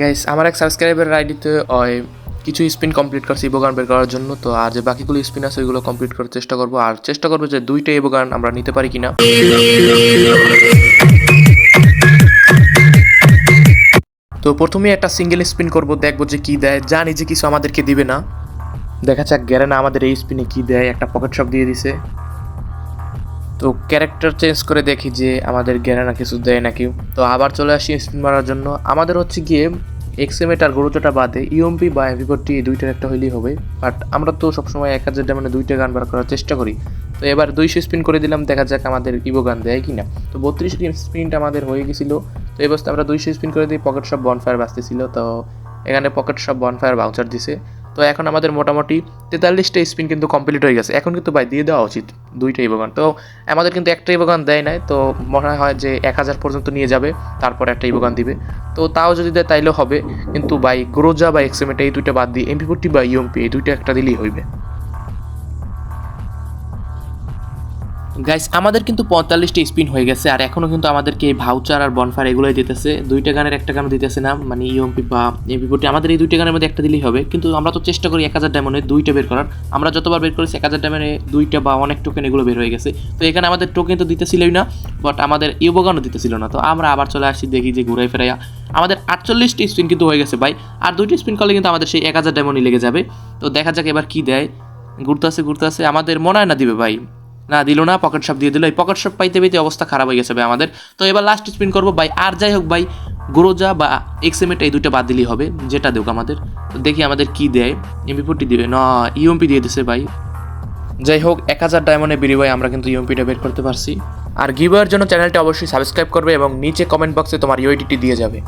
Guys আমার এক subscriber আইডিতে ওই, কিছু স্পিন কমপ্লিট করছি ইবোগান বের করার জন্য, তো আর যে বাকিগুলো স্পিন আছে, ওইগুলো কমপ্লিট করার চেষ্টা করব। আর চেষ্টা করব যে দুইটা ইবোগান আমরা নিতে পারি কিনা। তো প্রথমে একটা সিঙ্গেল স্পিন করব, দেখব যে কি দেয়। জানি যে কিছু আমাদেরকে দিবে না। দেখা যাক গ্যারেনা আমাদের এই স্পিনে কি দেয়। একটা পকেট শপ দিয়ে দিছে। তো ক্যারেক্টার চেঞ্জ করে দেখি যে আমাদের গ্যারেনা কিছু দেয় নাকি। তো আবার চলে আসি স্পিন মারার জন্য। আমাদের হচ্ছে গিয়ে এক্সএমএট আর গুরুত্বটা বাদে ইউএমপি বা এমপিপটি এই দুইটার একটা হইলেই হবে। বাট আমরা তো সবসময় এক হাজার মানে দুইটা গান বার করার চেষ্টা করি। তো এবার দুইশো স্পিন করে দিলাম, দেখা যাক আমাদের ইভো গান দেয় কি না তো বত্রিশ স্পিনটা আমাদের হয়ে গেছিল। তো এই বস্তে আমরা দুইশো স্পিন করে দিই পকেট সব বনফায়ার বাঁচতেছিল তো এখানে পকেট সব বনফায়ার বাউচার দিছে। তো এখন আমাদের মোটামুটি তেতাল্লিশটা স্পিন কিন্তু কমপ্লিট হয়ে গেছে। এখন কিন্তু ভাই দিয়ে দেওয়া উচিত দুইটা ইবোগান। তো আমাদের কিন্তু একটা ইবোগান দেয় নাই, তো মনে হয় যে এক হাজার পর্যন্ত নিয়ে যাবে, তারপর একটা ইবোগান দিবে। তো তাও যদি দেয় তাইলেও হবে, কিন্তু বাই গ্রোজা বা এক্সএমএটা এই দুইটা বাদ দিয়ে এমপি ফোরটি বা ইউএমপি এই দুইটা একটা দিলেই হইবে। গাইস আমাদের কিন্তু পঁয়তাল্লিশটা স্পিন হয়ে গেছে, আর এখনও কিন্তু আমাদেরকে এই ভাউচার আর বনফার এগুলোই দিতেছে। দুইটা গানের একটা গান দিতেছে না মানে ইউএমপি বা এমপি ফোরটি আমাদের এই দুইটা গানের মধ্যে একটা দিলেই হবে। কিন্তু আমরা তো চেষ্টা করি এক হাজার ডায়মন্ডে দুইটা বের করার। আমরা যতবার বের করেছি, এক হাজার ডায়মন্ডে দুইটা বা অনেক টোকেন এগুলো বের হয়ে গেছে। তো এখানে আমাদের টোকেন তো দিতেছিলই না বাট আমাদের ইউবোগানও দিতেছিল না। তো আমরা আবার চলে আসি, দেখি যে ঘুরাই ফেরাইয়া। আমাদের আটচল্লিশটি স্পিন কিন্তু হয়ে গেছে ভাই, আর দুইটি স্পিন করলে কিন্তু আমাদের সেই এক হাজার ডায়মন্ডই লেগে যাবে। তো দেখা যাক এবার কি দেয়। ঘুরতে আসে ঘুরতে আসে আমাদের মনে হয় না দিবে ভাই। না দিল না পকেট শপ দিয়ে দিল। এই পকেট শপ পাইতে পাইতে অবস্থা খারাপ হয়ে গেছে ভাই আমাদের। তো এবার লাস্ট স্পিন করব ভাই। আর যাই হোক ভাই গ্রোজা বা এক্সএমএট এই দুইটা বাদ দিলেই হবে, যেটা দেখ আমাদের। তো দেখি আমাদের কি দেয়। এমপি ফোরটি দিবে। না ইউএমপি দিয়ে দিছে ভাই। যাই হোক, এক হাজার ডায়মন্ডের বিনিময়ে আমরা কিন্তু ইউএমপিটা বের করতে পারছি। আর গিভার জন্য চ্যানেলটা অবশ্যই সাবস্ক্রাইব করবে এবং নিচে কমেন্ট বক্সে তোমার ইউআইডিটি দিয়ে যাবে।